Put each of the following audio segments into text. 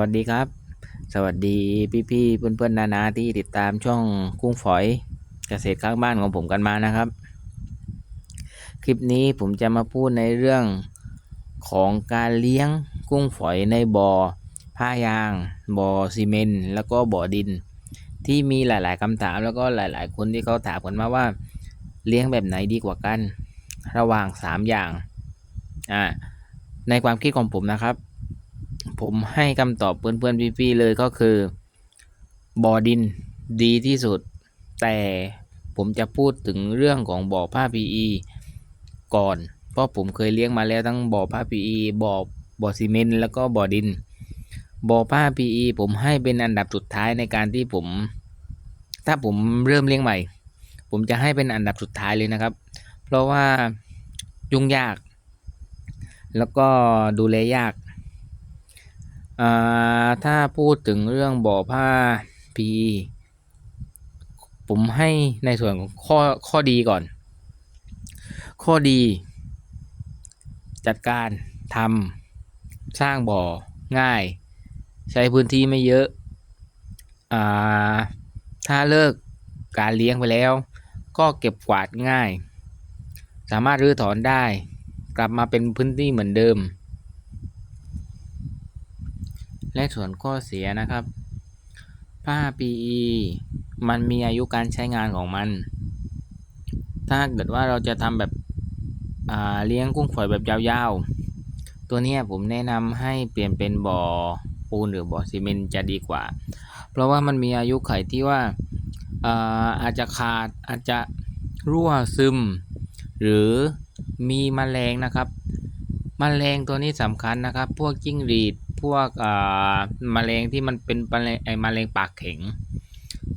วัสดีครับ สวัสดีพี่ๆเพื่อนๆนานาที่ติดตามช่องกุ้งฝอยเกษตรข้างบ้านของผมกันมานะครับ คลิปนี้ผมจะมาพูดในเรื่องของการเลี้ยงกุ้งฝอยในบ่อผ้ายาง บ่อซีเมนต์แล้วก็บ่อดิน ที่มีหลาย ๆคำถามแล้วก็หลาย ๆ คนที่เขาถามกันมาว่าเลี้ยงแบบไหนดีกว่ากัน ระหว่าง 3 อย่างอ่าในความคิดของผมนะครับ ผมให้คำตอบเพื่อนๆพี่ๆเลยก็คือ บ่อดินดีที่สุด แต่ผมจะพูดถึงเรื่องของบ่อผ้า PE ก่อน เพราะผมเคยเลี้ยงมาแล้วทั้งบ่อผ้า PE บ่อบ่อซีเมนต์แล้วก็บ่อดิน บ่อผ้า PE ผมให้เป็นอันดับสุดท้ายในการที่ผม ถ้าผมเริ่มเลี้ยงใหม่ ผมจะให้เป็นอันดับสุดท้ายเลยนะครับ เพราะว่ายุ่งยาก แล้วก็ดูแลยาก ถ้าพูดถึงเรื่องบ่อผ้า PE ผมให้ในส่วนของข้อข้อดีก่อน ข้อดี จัดการทำสร้างบ่อง่าย ใช้พื้นที่ไม่เยอะอ่าถ้าเลิกการเลี้ยงไปแล้ว ก็เก็บกวาดง่าย สามารถรื้อถอนได้ กลับมาเป็นพื้นที่เหมือนเดิม และส่วนข้อเสียนะครับ ผ้า PE มันมีอายุการใช้งานของมัน ถ้าเกิดว่าเราจะทำแบบเลี้ยงกุ้งฝอยแบบยาวๆ ตัวนี้ผมแนะนำให้เปลี่ยนเป็นบ่อปูนหรือบ่อซีเมนต์จะดีกว่า เพราะว่ามันมีอายุไขที่ว่าอาอาจจะขาดอาจจะรั่วซึม หรือมีมแมลงนะครับมแมลงตัวนี้สำคัญนะครับ พวกจิ้งหรีด พวกมแมลงที่มันเป็นมแมลงไอ้มแมลงปากแข็ง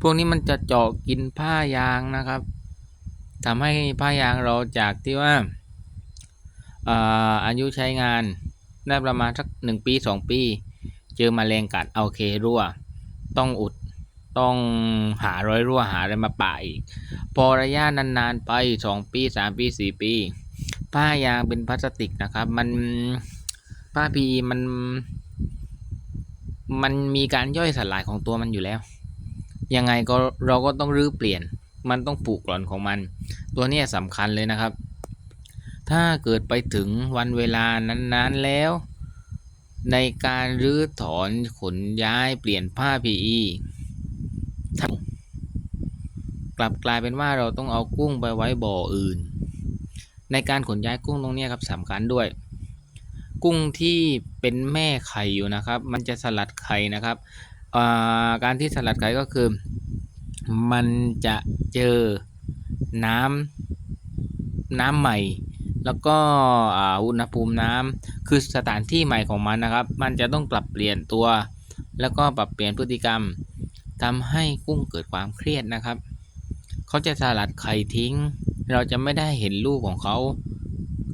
พวกนี้มันจะเจาะกินผ้ายางนะครับทำให้ผ้ายางเราจากที่ว่าอายุใช้งานได้ประมาณสักหนึ่งปีสองปี เจอมแมลงกัดโอเครั่ว ต้องอุดต้องหารอยรั่วหาอะไรมาป่าอีก พอระยะนานๆไปสองปีสามปีสี่ปี ผ้ายางเป็นพลาสติกนะครับ มันผ้าพีมัน มันมีการย่อยสลายของตัวมันอยู่แล้ว ยังไงก็เราก็ต้องรื้อเปลี่ยน มันต้องปลูกกร่อนของมัน ตัวนี้สำคัญเลยนะครับ ถ้าเกิดไปถึงวันเวลานั้นๆแล้ว ในการรื้อถอนขนย้ายเปลี่ยนผ้า PE กลับกลายเป็นว่าเราต้องเอากุ้งไปไว้บ่ออื่น ในการขนย้ายกุ้งตรงนี้ครับสำคัญด้วย กุ้งที่เป็นแม่ไข่อยู่นะครับ มันจะสลัดไข่นะครับการที่สลัดไข่ก็คือ มันจะเจอน้ำน้ำใหม่ แล้วก็อุณหภูมิน้ำคือสถานที่ใหม่ของมันนะครับ มันจะต้องปรับเปลี่ยนตัว แล้วก็ปรับเปลี่ยนพฤติกรรมทำให้กุ้งเกิดความเครียดนะครับ เขาจะสลัดไข่ทิ้ง เราจะไม่ได้เห็นลูกของเขา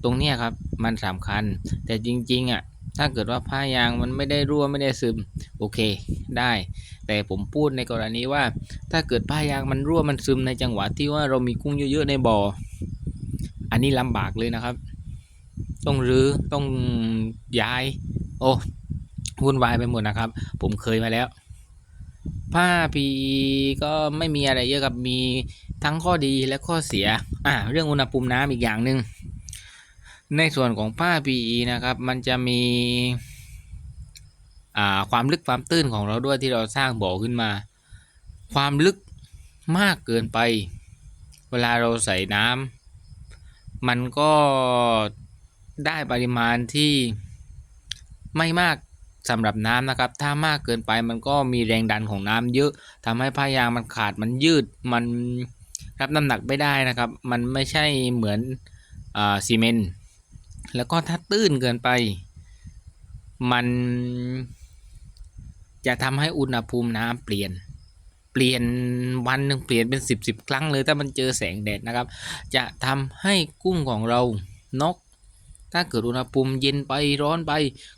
ตรงนี้ครับ มันสำคัญ แต่จริงๆอะถ้าเกิดว่าผ้ายางมันไม่ได้รั่วไม่ได้ซึมโอเคได้ แต่ผมพูดในกรณีว่า ถ้าเกิดผ้ายางมันรั่วมันซึมในจังหวะที่ว่าเรามีกุ้งเยอะๆในบ่อ อันนี้ลำบากเลยนะครับ ต้องรื้อต้องย้าย โอ้วุ่นวายไปหมดนะครับ ผมเคยมาแล้ว ผ้า PE ก็ไม่มีอะไรเยอะกับมีทั้งข้อดีและข้อเสีย อ่า เรื่องอุณหภูมิน้ำอีกอย่างหนึ่ง ในส่วนของผ้า PE นะครับ มันจะมีความลึกความตื้นของเราด้วยที่เราสร้างบ่อขึ้นมา ความลึกมากเกินไป เวลาเราใส่น้ำมันก็ได้ปริมาณที่ไม่มากสำหรับน้ำนะครับ ถ้ามากเกินไปมันก็มีแรงดันของน้ำเยอะทำให้ผ้ายางมันขาดมันยืดมันรับน้ำหนักไม่ได้นะครับ มันไม่ใช่เหมือนซีเมนต์ แล้วก็ถ้าตื้นเกินไป มันจะทำให้อุณหภูมิน้ำเปลี่ยน เปลี่ยนวันหนึ่งเปลี่ยนเป็นสิบสิบครั้งเลยถ้ามันเจอแสงแดดนะครับ จะทำให้กุ้งของเรานก ถ้าเกิดอุณหภูมิเย็นไปร้อนไป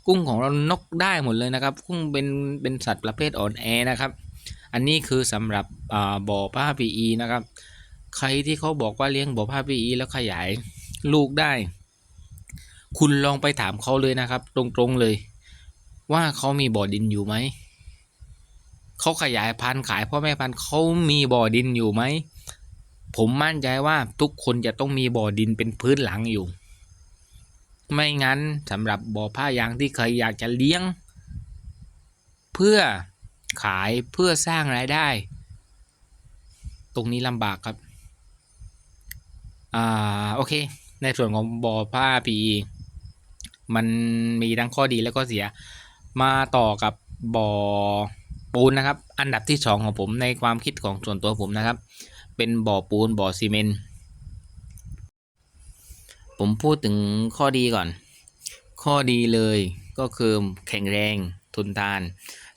กุ้งของเรานกได้หมดเลยนะครับ กุ้งเป็นเป็นสัตว์ประเภทอ่อนแอนะครับ อันนี้คือสำหรับบ่อผ้า PE นะครับ ใครที่เขาบอกว่าเลี้ยงบ่อผ้า PE แล้วขยายลูกได้ คุณลองไปถามเขาเลยนะครับ ตรงๆเลย ว่าเขามีบ่อดินอยู่ไหมเขาขยายพันธุ์ขายพ่อแม่พันธุ์เขามีบ่อดินอยู่ไหมผมมั่นใจว่าทุกคนจะต้องมีบ่อดินเป็นพื้นหลังอยู่ ไม่งั้นสำหรับบ่อผ้ายางที่เคยอยากจะเลี้ยง เพื่อขายเพื่อสร้างรายได้ ตรงนี้ลำบากครับ อ่า โอเค ในส่วนของบ่อผ้า PE มันมีทั้งข้อดีและข้อเสีย มาต่อกับบ่อปูนนะครับ อันดับที่สองของผมในความคิดของส่วนตัวผมนะครับ เป็นบ่อปูนบ่อซีเมนต์ผมพูดถึงข้อดีก่อน ข้อดีเลยก็คือแข็งแรงทนทาน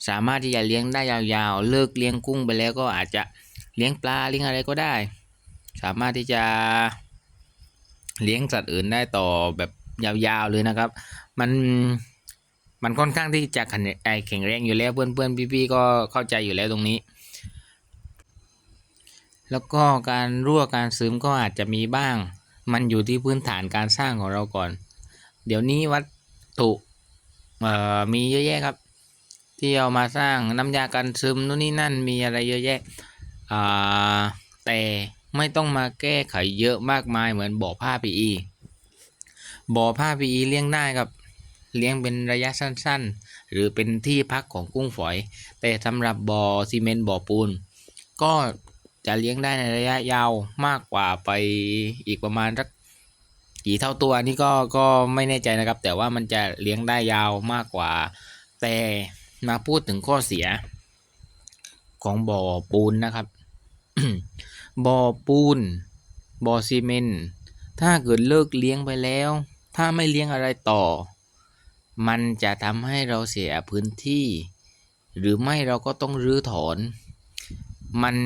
สามารถที่จะเลี้ยงได้ยาวๆ เลิกเลี้ยงกุ้งไปแล้วก็อาจจะเลี้ยงปลาเลี้ยงอะไรก็ได้ สามารถที่จะเลี้ยงสัตว์อื่นได้ต่อแบบ ยาวๆเลยนะครับ มันมันค่อนข้างที่จะแข็งแข็งแรงอยู่แล้วเพื่อนๆพี่ๆก็เข้าใจอยู่แล้วตรงนี้ แล้วก็การรั่วการซึมก็อาจจะมีบ้าง มันอยู่ที่พื้นฐานการสร้างของเราก่อน เดี๋ยวนี้วัตถุมีเยอะแยะครับ ที่เอามาสร้างน้ำยากันซึมนู่นนี่นั่นมีอะไรเยอะแยะแต่ไม่ต้องมาแก้ไขเยอะมากมายเหมือนบ่อผ้า PE บ่อผ้า PE เลี้ยงได้ครับเลี้ยงเป็นระยะสั้นๆ หรือเป็นที่พักของกุ้งฝอย แต่สำหรับบ่อซีเมนต์บ่อปูน ก็จะเลี้ยงได้ในระยะยาวมากกว่าไปอีกประมาณสักกี่เท่าตัวนี่ก็ก็ไม่แน่ใจนะครับ แต่ว่ามันจะเลี้ยงได้ยาวมากกว่า แต่มาพูดถึงข้อเสีย ของบ่อปูนนะครับบ่อปูนบ่อซีเมนต์ถ้าเกิดเลิกเลี้ยงไปแล้ว ถ้าไม่เลี้ยงอะไรต่อ มันจะทำให้เราเสียพื้นที่ หรือไม่เราก็ต้องรื้อถอน มัน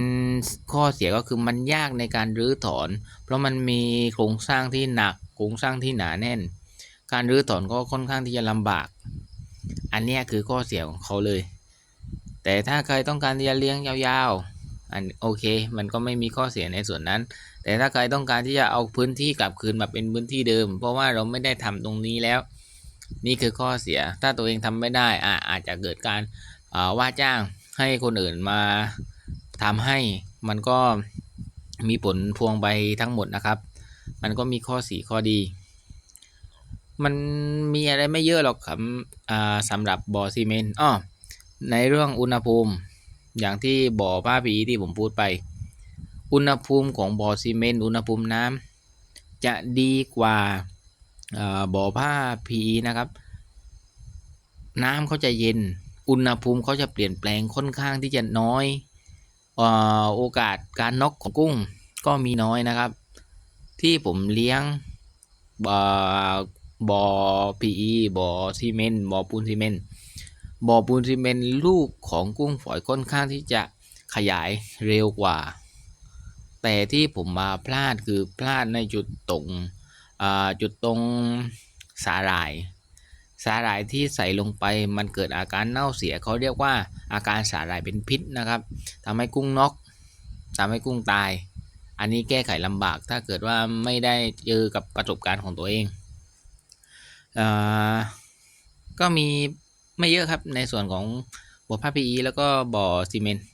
ข้อเสียก็คือมันยากในการรื้อถอน เพราะมันมีโครงสร้างที่หนักโครงสร้างที่หนาแน่น การรื้อถอนก็ค่อนข้างที่จะลำบาก อันนี้คือข้อเสียของเขาเลย แต่ถ้าใครต้องการที่จะเลี้ยงยาวๆอันโอเค มันก็ไม่มีข้อเสียในส่วนนั้น แต่ถ้าใครต้องการที่จะเอาพื้นที่กลับคืนมาเป็นพื้นที่เดิม เพราะว่าเราไม่ได้ทำตรงนี้แล้ว นี่คือข้อเสีย ถ้าตัวเองทำไม่ได้อะอาจจะเกิดการาว่าจ้างให้คนอื่นมาทำให้มันก็มีผลพวงไปทั้งหมดนะครับ มันก็มีข้อเสียข้อดี มันมีอะไรไม่เยอะหรอกครับอ่าสำหรับบ่อซีเมนต์อ้อในเรื่องอุณหภูมิ อย่างที่บ่อผ้าพีที่ผมพูดไป อุณหภูมิของบ่อซีเมนต์อุณหภูมิน้ำจะดีกว่าบ่อผ้า PE นะครับ น้ำเขาจะเย็น อุณหภูมิเขาจะเปลี่ยนแปลงค่อนข้างที่จะน้อยอ่าโอกาสการน็อกของกุ้งก็มีน้อยนะครับ ที่ผมเลี้ยงบ่อบ่อ PE บ่อซีเมนต์บ่อปูนซีเมนต์บ่อปูนซีเมนต์ลูกของกุ้งฝอยค่อนข้างที่จะขยายเร็วกว่า แต่ที่ผมมาพลาดคือพลาดในจุดตรงจุดตรงสาหร่าย สาหร่ายที่ใส่ลงไปมันเกิดอาการเน่าเสียเขาเรียกว่าอาการสาหร่ายเป็นพิษนะครับทำให้กุ้งนกทำให้กุ้งตาย อันนี้แก้ไขลำบากถ้าเกิดว่าไม่ได้เจอกับประสบการณ์ของตัวเองอก็มีไม่เยอะครับในส่วนของบ่อผ้า PE แล้วก็บ่อซีเมนต์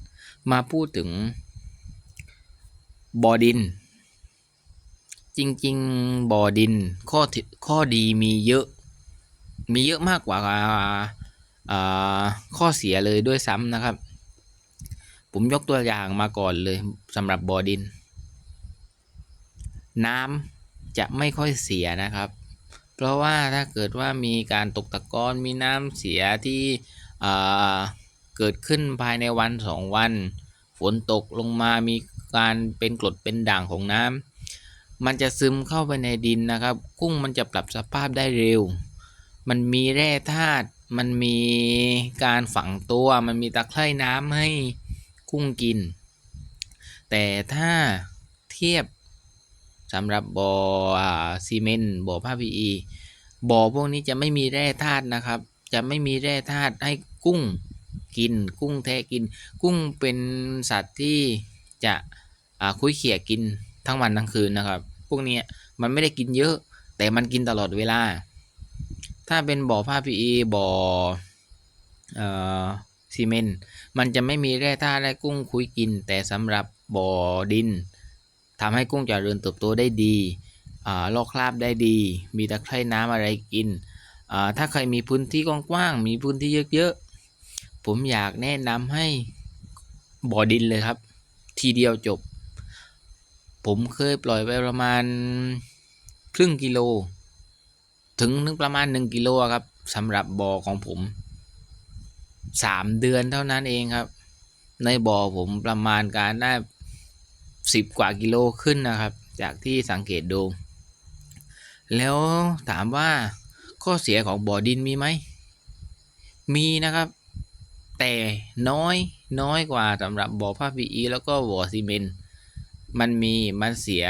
มาพูดถึง บ่อดิน จริงๆบ่อดินข้อข้อดีมีเยอะ มีเยอะมากกว่าอ่าข้อเสียเลยด้วยซ้ำนะครับ ผมยกตัวอย่างมาก่อนเลยสำหรับบ่อดิน น้ำจะไม่ค่อยเสียนะครับ เพราะว่าถ้าเกิดว่ามีการตกตะกอนมีน้ำเสียที่เกิดขึ้นภายในวันสองวัน ฝนตกลงมามี การเป็นกรดเป็นด่างของน้ำมันจะซึมเข้าไปในดินนะครับ กุ้งมันจะปรับสภาพได้เร็ว มันมีแร่ธาตุมันมีการฝังตัว มันมีตะไคร่น้ำให้กุ้งกิน แต่ถ้าเทียบสำหรับบ่ออ่าซีเมนต์บ่อผ้า PE บ่อพวกนี้จะไม่มีแร่ธาตุนะครับ จะไม่มีแร่ธาตุให้กุ้งกิน กุ้งแทะกิน กุ้งเป็นสัตว์ที่ จะคุยเขี่ยกินทั้งวันทั้งคืนนะครับ พวกนี้มันไม่ได้กินเยอะ แต่มันกินตลอดเวลา ถ้าเป็นบ่อผ้า PE บ่อเอ่อซีเมนต์มันจะไม่มีแร่ธาตุและกุ้งคุยกิน แต่สำหรับบ่อดินทำให้กุ้งเจริญเติบโตได้ดีอลอกคราบได้ดี มีตะไคร่น้ำอะไรกิน ถ้าใครมีพื้นที่กว้างๆ มีพื้นที่เยอะๆ ผมอยากแนะนำให้บ่อดินเลยครับ ทีเดียวจบ ผมเคยปล่อยไปประมาณครึ่งกิโล ถึงถึงประมาณหนึ่งกิโลครับสำหรับบ่อของผมสามเดือนเท่านั้นเองครับ ในบ่อผมประมาณการได้สิบกว่ากิโลขึ้นนะครับ จากที่สังเกตดู แล้วถามว่าข้อเสียของบ่อดินมีไหมมีนะครับ แต่น้อยน้อยกว่าสำหรับบ่อผ้า PE แล้วก็บ่อซีเมนต์มันมีมันเสีย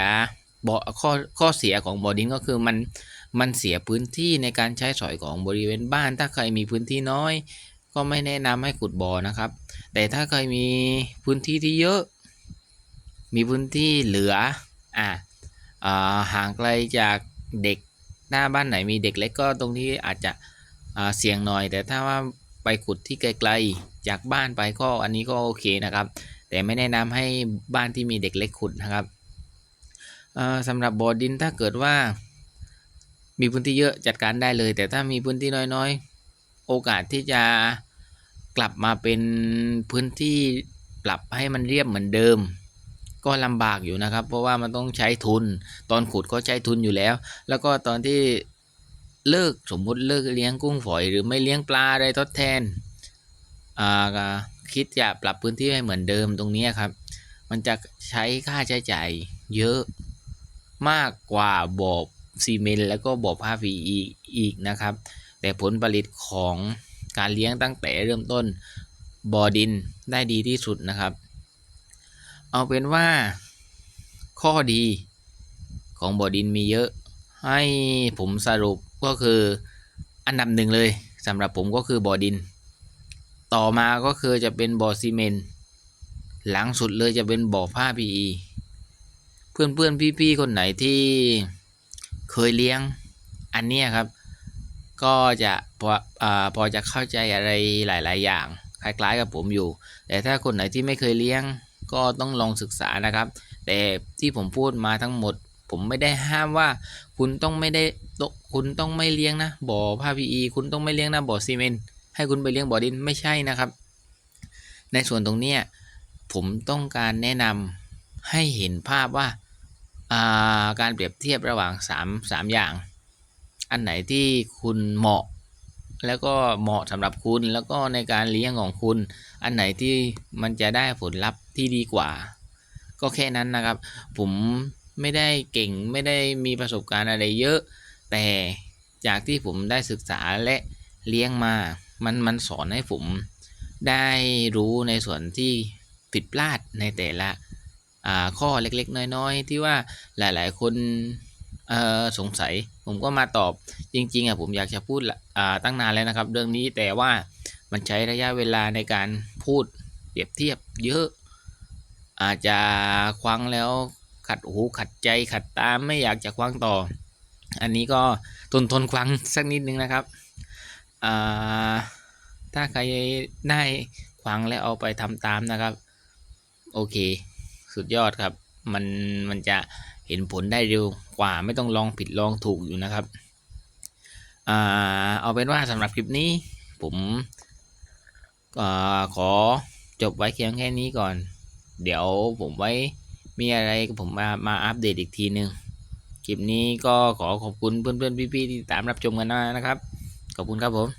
บ่อข้อข้อเสียของบ่อดินก็คือมันมันเสียพื้นที่ในการใช้สอยของบริเวณบ้าน ถ้าใครมีพื้นที่น้อย ก็ไม่แนะนำให้ขุดบ่อนะครับ แต่ถ้าใครมีพื้นที่ที่เยอะ มีพื้นที่เหลืออะอ่าห่างไกลจากเด็กหน้าบ้านไหนมีเด็กเล็กก็ตรงที่อาจจะเสี่ยงหน่อย แต่ถ้าว่า ไปขุดที่ไกลๆ จากบ้านไปก็อันนี้ก็โอเคนะครับ แต่ไม่แนะนำให้บ้านที่มีเด็กเล็กขุดนะครับเอ่อสำหรับบ่อดินถ้าเกิดว่า มีพื้นที่เยอะจัดการได้เลย แต่ถ้ามีพื้นที่น้อยๆ โอกาสที่จะกลับมาเป็นพื้นที่ปรับให้มันเรียบเหมือนเดิม ก็ลำบากอยู่นะครับ เพราะว่ามันต้องใช้ทุน ตอนขุดก็ใช้ทุนอยู่แล้ว แล้วก็ตอนที่ เลิกสมมุติเลิกเลี้ยงกุ้งฝอย หรือไม่เลี้ยงปลาอะไรทดแทนอ่าคิดจะปรับพื้นที่ให้เหมือนเดิมตรงนี้ครับ มันจะใช้ค่าใช้จ่ายเยอะมากกว่าบ่อซีเมนต์แล้วก็บ่อผ้าพีอีอีกนะครับ แต่ผลผลิตของการเลี้ยงตั้งแต่เริ่มต้นบ่อดินได้ดีที่สุดนะครับ เอาเป็นว่าข้อดีของบ่อดินมีเยอะ ให้ผมสรุป ก็คืออันดับหนึ่งเลยสำหรับผมก็คือบ่อดิน ต่อมาก็คือจะเป็นบ่อซีเมนต์หลังสุดเลยจะเป็นบ่อผ้า PE เพื่อนเพื่อนๆพี่ๆคนไหนที่เคยเลี้ยงอันนี้ครับ ก็จะพออพอจะเข้าใจอะไรหลาย ๆ อย่าง คล้าย ๆ กับผมอยู่ แต่ถ้าคนไหนที่ไม่เคยเลี้ยงก็ต้องลองศึกษานะครับ แต่ที่ผมพูดมาทั้งหมด ผมไม่ได้ห้ามว่าคุณต้องไม่ได้คุณต้องไม่เลี้ยงนะบ่อผ้า PE คุณต้องไม่เลี้ยงนะบ่อซีเมนต์ให้คุณไปเลี้ยงบ่อดินไม่ใช่นะครับ ในส่วนตรงเนี้ยผมต้องการแนะนำให้เห็นภาพว่าาการเปรียบเทียบระหว่าง3 3อย่าง อันไหนที่คุณเหมาะ แล้วก็เหมาะสำหรับคุณแล้วก็ในการเลี้ยงของคุณ อันไหนที่มันจะได้ผลลัพธ์ที่ดีกว่า ก็แค่นั้นนะครับ ผม ไม่ได้เก่งไม่ได้มีประสบการณ์อะไรเยอะ แต่จากที่ผมได้ศึกษาและเลี้ยงมา มันมันสอนให้ผมได้รู้ในส่วนที่ผิดพลาดในแต่ละข้อเล็กๆ น้อยๆ ที่ว่าหลายๆ คนสงสัย ผมก็มาตอบจริงๆอะผมอยากจะพูดตั้งนานแล้วนะครับ เรื่องนี้แต่ว่ามันใช้ระยะเวลาในการพูดเปรียบเทียบเยอะ อาจจะควังแล้ว ขัดหูขัดใจขัดตาไม่อยากจะควังต่อ อันนี้ก็ทนทนควังสักนิดนึงนะครับถ้าใครได้ควังแล้วเอาไปทำตามนะครับ โอเค สุดยอดครับ มันมันจะเห็นผลได้เร็วกว่าไม่ต้องลองผิดลองถูกอยู่นะครับอเอาเป็นว่าสำหรับคลิปนี้ผมอขอจบไว้เพียงแค่นี้ก่อน เดี๋ยวผมไว้ มีอะไรผมมามาอัปเดตอีกทีนึงคลิปนี้ก็ขอขอบคุณเพื่อนๆพี่ๆที่ตามรับชมกันนะครับ ขอบคุณครับผม